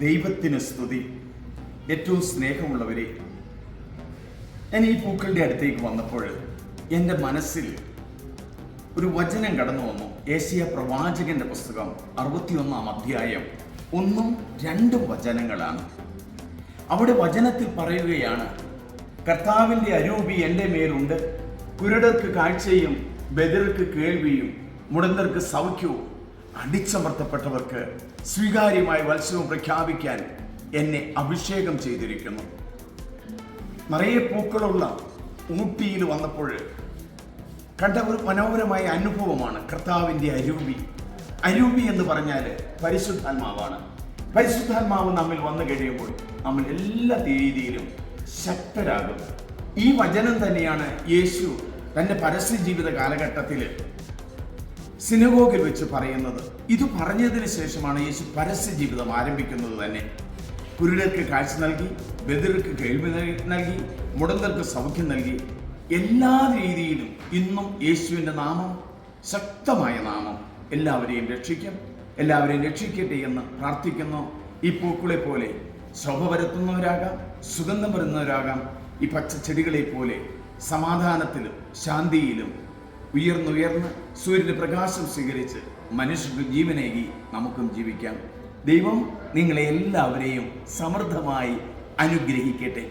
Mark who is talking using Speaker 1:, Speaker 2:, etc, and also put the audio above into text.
Speaker 1: ദൈവത്തിന് സ്തുതി. ഏറ്റവും സ്നേഹമുള്ളവരെ ഞാൻ ഈ പൂക്കളുടെ അടുത്തേക്ക് വന്നപ്പോൾ എന്റെ മനസ്സിൽ ഒരു വചനം കടന്നു വന്നു. ഏഷ്യ പ്രവാചകന്റെ പുസ്തകം അറുപത്തിയൊന്നാം അധ്യായം ഒന്നും രണ്ടും വചനങ്ങളാണ്. അവിടെ വചനത്തിൽ പറയുകയാണ് കർത്താവിന്റെ അരൂപി എന്റെ മേലുണ്ട്. കുരുടർക്ക് കാഴ്ചയും ബദിർക്ക് കേൾവിയും മുടന്തർക്ക് സൗഖ്യവും അടിച്ചമർത്തപ്പെട്ടവർക്ക് സ്വീകാര്യമായ വത്സവം പ്രഖ്യാപിക്കാൻ എന്നെ അഭിഷേകം ചെയ്തിരിക്കുന്നു. നിറയെ പൂക്കളുള്ള ഊട്ടിയിൽ വന്നപ്പോൾ കണ്ട ഒരു മനോഹരമായ അനുഭവമാണ് കർത്താവിന്റെ അരൂപി. അരൂപി എന്ന് പറഞ്ഞാൽ പരിശുദ്ധാത്മാവാണ്. പരിശുദ്ധാത്മാവ് നമ്മിൽ വന്നു കഴിയുമ്പോൾ നമ്മൾ എല്ലാ രീതിയിലും ശക്തരാകും. ഈ വചനം തന്നെയാണ് യേശു തന്റെ പരസ്യ ജീവിത കാലഘട്ടത്തിൽ സിനഗോഗിൽ വെച്ച് പറയുന്നത്. ഇത് പറഞ്ഞതിന് ശേഷമാണ് യേശു പരസ്യ ജീവിതം ആരംഭിക്കുന്നത് തന്നെ. കുരുടർക്ക് കാഴ്ച നൽകി ബദിർക്ക് കേൾവി നൽകി മുടന്തർക്ക് സൗഖ്യം നൽകി. എല്ലാ രീതിയിലും ഇന്നും യേശുവിന്റെ നാമം ശക്തമായ നാമം എല്ലാവരെയും രക്ഷിക്കും. എല്ലാവരെയും രക്ഷിക്കട്ടെ എന്ന് പ്രാർത്ഥിക്കുന്നു. ഈ പൂക്കളെ പോലെ ശോഭ വരുത്തുന്നവരാകാം സുഗന്ധം വരുന്നവരാകാം ഈ പച്ച ചെടികളെ പോലെ സമാധാനത്തിലും ശാന്തിയിലും ഉയർന്നുയർന്ന് സൂര്യന്റെ പ്രകാശം സ്വീകരിച്ച് മനുഷ്യർക്ക് ജീവനേകി നമുക്കും ജീവിക്കാം. ദൈവം നിങ്ങളെ എല്ലാവരെയും സമൃദ്ധമായി അനുഗ്രഹിക്കട്ടെ.